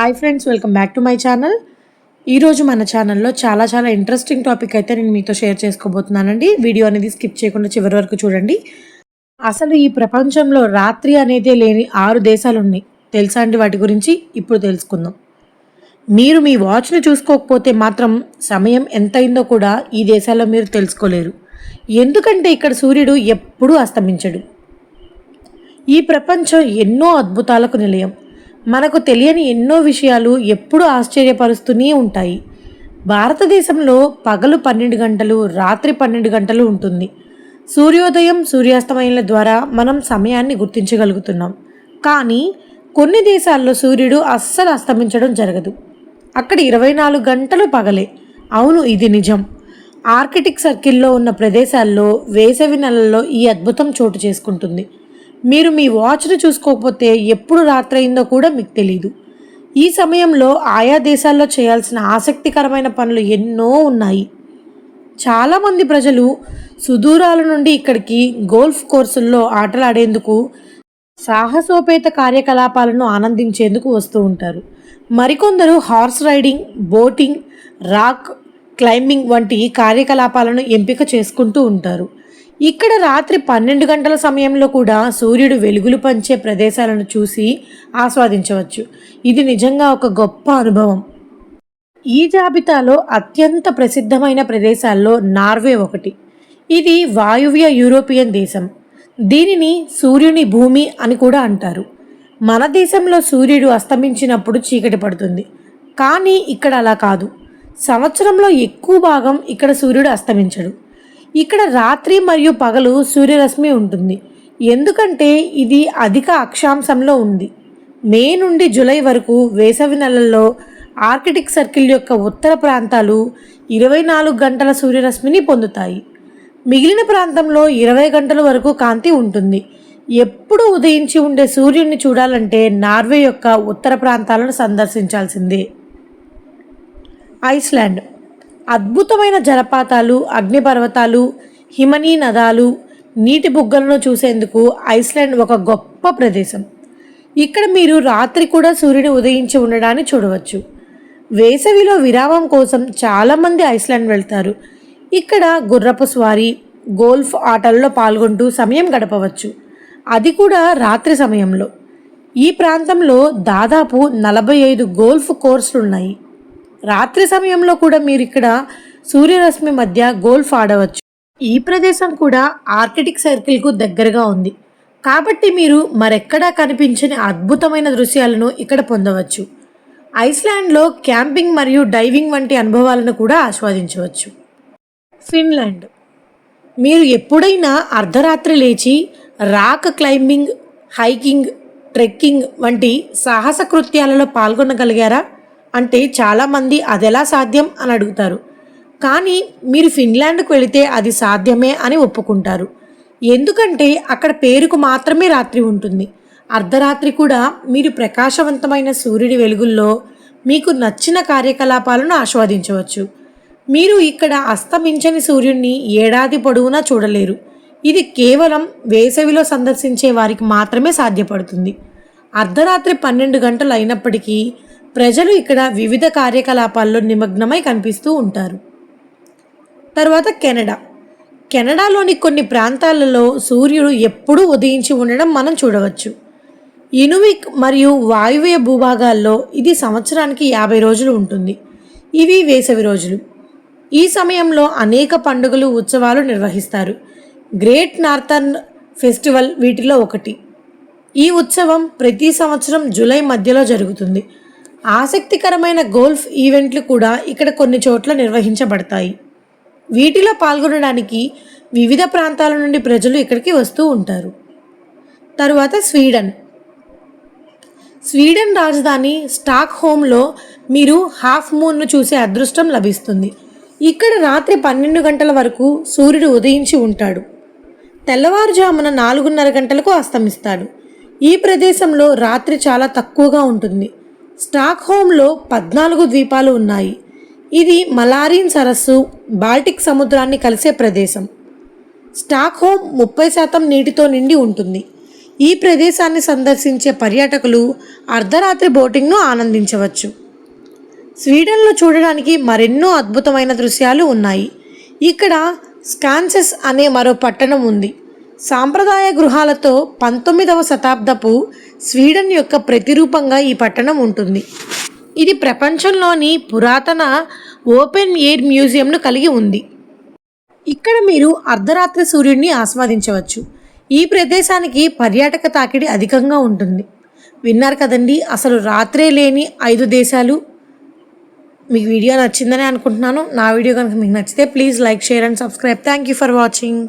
Hi friends welcome back to my channel ఈరోజు మన ఛానల్లో చాలా చాలా ఇంట్రెస్టింగ్ టాపిక్ అయితే నేను మీతో షేర్ చేసుకోబోతున్నానండి. వీడియో అనేది స్కిప్ చేయకుండా చివరి వరకు చూడండి. అసలు ఈ ప్రపంచంలో రాత్రి అనేదే లేని ఆరు దేశాలు ఉన్నాయి తెలుసా అండి వాటి గురించి? ఇప్పుడు తెలుసుకుందాం. మీరు మీ వాచ్ను చూసుకోకపోతే మాత్రం సమయం ఎంతైందో కూడా ఈ దేశాల్లో మీరు తెలుసుకోలేరు. ఎందుకంటే ఇక్కడ సూర్యుడు ఎప్పుడూ అస్తమించడు. ఈ ప్రపంచం ఎన్నో అద్భుతాలకు నిలయం. మనకు తెలియని ఎన్నో విషయాలు ఎప్పుడూ ఆశ్చర్యపరుస్తూనే ఉంటాయి. భారతదేశంలో పగలు పన్నెండు గంటలు రాత్రి పన్నెండు గంటలు ఉంటుంది. సూర్యోదయం సూర్యాస్తమయాల ద్వారా మనం సమయాన్ని గుర్తించగలుగుతున్నాం. కానీ కొన్ని దేశాల్లో సూర్యుడు అస్సలు అస్తమించడం జరగదు. అక్కడ ఇరవై నాలుగు గంటలు పగలే. అవును ఇది నిజం. ఆర్కిటిక్ సర్కిల్లో ఉన్న ప్రదేశాల్లో వేసవి నెలల్లో ఈ అద్భుతం చోటు చేసుకుంటుంది. మీరు మీ వాచ్ను చూసుకోకపోతే ఎప్పుడు రాత్రయిందో కూడా మీకు తెలియదు ఈ సమయంలో ఆయా దేశాల్లో చేయాల్సిన ఆసక్తికరమైన పనులు ఎన్నో ఉన్నాయి. చాలామంది ప్రజలు సుదూరాల నుండి ఇక్కడికి గోల్ఫ్ కోర్సుల్లో ఆటలాడేందుకు సాహసోపేత కార్యకలాపాలను ఆనందించేందుకు వస్తూ ఉంటారు. మరికొందరు horse riding boating rock climbing వంటి కార్యకలాపాలను ఎంపిక చేసుకుంటూ ఉంటారు. ఇక్కడ రాత్రి పన్నెండు గంటల సమయంలో కూడా సూర్యుడు వెలుగులు పంచే ప్రదేశాలను చూసి ఆస్వాదించవచ్చు. ఇది నిజంగా ఒక గొప్ప అనుభవం. ఈ జాబితాలో అత్యంత ప్రసిద్ధమైన ప్రదేశాల్లో నార్వే ఒకటి. ఇది వాయువ్య యూరోపియన్ దేశం. దీనిని సూర్యుని భూమి అని కూడా అంటారు. మన దేశంలో సూర్యుడు అస్తమించినప్పుడు చీకటి పడుతుంది. కానీ ఇక్కడ అలా కాదు. సంవత్సరంలో ఎక్కువ భాగం ఇక్కడ సూర్యుడు అస్తమించడు. ఇక్కడ రాత్రి మరియు పగలు సూర్యరశ్మి ఉంటుంది. ఎందుకంటే ఇది అధిక అక్షాంశంలో ఉంది. మే నుండి జూలై వరకు వేసవి నెలల్లో ఆర్కిటిక్ సర్కిల్ యొక్క ఉత్తర ప్రాంతాలు ఇరవై నాలుగు గంటల సూర్యరశ్మిని పొందుతాయి. మిగిలిన ప్రాంతంలో ఇరవై గంటల వరకు కాంతి ఉంటుంది. ఎప్పుడు ఉదయించి ఉండే సూర్యుడిని చూడాలంటే నార్వే యొక్క ఉత్తర ప్రాంతాలను సందర్శించాల్సిందే. ఐస్లాండ్ అద్భుతమైన జలపాతాలు అగ్నిపర్వతాలు హిమనీ నదాలు నీటి బుగ్గలను చూసేందుకు ఐస్లాండ్ ఒక గొప్ప ప్రదేశం. ఇక్కడ మీరు రాత్రి కూడా సూర్యుని ఉదయించి ఉండడాన్ని చూడవచ్చు. వేసవిలో విరామం కోసం చాలామంది ఐస్లాండ్ వెళ్తారు. ఇక్కడ గుర్రపు స్వారీ గోల్ఫ్ ఆటల్లో పాల్గొంటూ సమయం గడపవచ్చు. అది కూడా రాత్రి సమయంలో. ఈ ప్రాంతంలో దాదాపు నలభై ఐదు గోల్ఫ్ కోర్సులు ఉన్నాయి రాత్రి సమయంలో కూడా మీరు ఇక్కడ సూర్యరశ్మి మధ్య గోల్ఫ్ ఆడవచ్చు. ఈ ప్రదేశం కూడా ఆర్కిటిక్ సర్కిల్కు దగ్గరగా ఉంది. కాబట్టి మీరు మరెక్కడా కనిపించని అద్భుతమైన దృశ్యాలను ఇక్కడ పొందవచ్చు. ఐస్లాండ్లో క్యాంపింగ్ మరియు డైవింగ్ వంటి అనుభవాలను కూడా ఆస్వాదించవచ్చు. ఫిన్లాండ్. మీరు ఎప్పుడైనా అర్ధరాత్రి లేచి రాక్ క్లైంబింగ్ హైకింగ్ ట్రెక్కింగ్ వంటి సాహస కృత్యాలలో పాల్గొనగలిగారా? అంటే చాలామంది అదెలా సాధ్యం అని అడుగుతారు. కానీ మీరు ఫిన్లాండ్కు వెళితే అది సాధ్యమే అని ఒప్పుకుంటారు. ఎందుకంటే అక్కడ పేరుకు మాత్రమే రాత్రి ఉంటుంది. అర్ధరాత్రి కూడా మీరు ప్రకాశవంతమైన సూర్యుడి వెలుగుల్లో మీకు నచ్చిన కార్యకలాపాలను ఆస్వాదించవచ్చు. మీరు ఇక్కడ అస్తమించని సూర్యుడిని ఏడాది పొడవునా చూడలేరు. ఇది కేవలం వేసవిలో సందర్శించే వారికి మాత్రమే సాధ్యపడుతుంది. అర్ధరాత్రి పన్నెండు గంటలు అయినప్పటికీ ప్రజలు ఇక్కడ వివిధ కార్యకలాపాల్లో నిమగ్నమై కనిపిస్తూ ఉంటారు. తర్వాత కెనడా. కెనడాలోని కొన్ని ప్రాంతాలలో సూర్యుడు ఎప్పుడూ ఉదయించి ఉండడం మనం చూడవచ్చు. ఇనువిక్ మరియు వాయువ్య భూభాగాల్లో ఇది సంవత్సరానికి యాభై రోజులు ఉంటుంది. ఇవి వేసవి రోజులు. ఈ సమయంలో అనేక పండుగలు ఉత్సవాలు నిర్వహిస్తారు. గ్రేట్ నార్థర్న్ ఫెస్టివల్ వీటిలో ఒకటి. ఈ ఉత్సవం ప్రతి సంవత్సరం జూలై మధ్యలో జరుగుతుంది. ఆసక్తికరమైన గోల్ఫ్ ఈవెంట్లు కూడా ఇక్కడ కొన్ని చోట్ల నిర్వహించబడతాయి. వీటిలో పాల్గొనడానికి వివిధ ప్రాంతాల నుండి ప్రజలు ఇక్కడికి వస్తూ ఉంటారు. తరువాత స్వీడన్. స్వీడన్ రాజధాని స్టాక్ హోమ్లో మీరు హాఫ్ మూన్ను చూసే అదృష్టం లభిస్తుంది. ఇక్కడ రాత్రి పన్నెండు గంటల వరకు సూర్యుడు ఉదయించి ఉంటాడు. తెల్లవారుజామున నాలుగున్నర గంటలకు అస్తమిస్తాడు. ఈ ప్రదేశంలో రాత్రి చాలా తక్కువగా ఉంటుంది. స్టాక్ హోమ్లో పద్నాలుగు ద్వీపాలు ఉన్నాయి. ఇది మలారిన్ సరస్సు బాల్టిక్ సముద్రాన్ని కలిసే ప్రదేశం. స్టాక్ హోమ్ ముప్పై శాతం నీటితో నిండి ఉంటుంది. ఈ ప్రదేశాన్ని సందర్శించే పర్యాటకులు అర్ధరాత్రి బోటింగ్ను ఆనందించవచ్చు. స్వీడన్లో చూడడానికి మరెన్నో అద్భుతమైన దృశ్యాలు ఉన్నాయి. ఇక్కడ స్కాన్సెస్ అనే మరో పట్టణం ఉంది. సాంప్రదాయ గృహాలతో పంతొమ్మిదవ శతాబ్దపు స్వీడన్ యొక్క ప్రతిరూపంగా ఈ పట్టణం ఉంటుంది. ఇది ప్రపంచంలోని పురాతన ఓపెన్ ఎయిర్ మ్యూజియంను కలిగి ఉంది. ఇక్కడ మీరు అర్ధరాత్రి సూర్యుడిని ఆస్వాదించవచ్చు. ఈ ప్రదేశానికి పర్యాటక తాకిడి అధికంగా ఉంటుంది. విన్నారు కదండి అసలు రాత్రే లేని ఐదు దేశాలు. మీకు వీడియో నచ్చిందని అనుకుంటున్నాను. నా వీడియో కనుక మీకు నచ్చితే please like share and subscribe. Thank you for watching.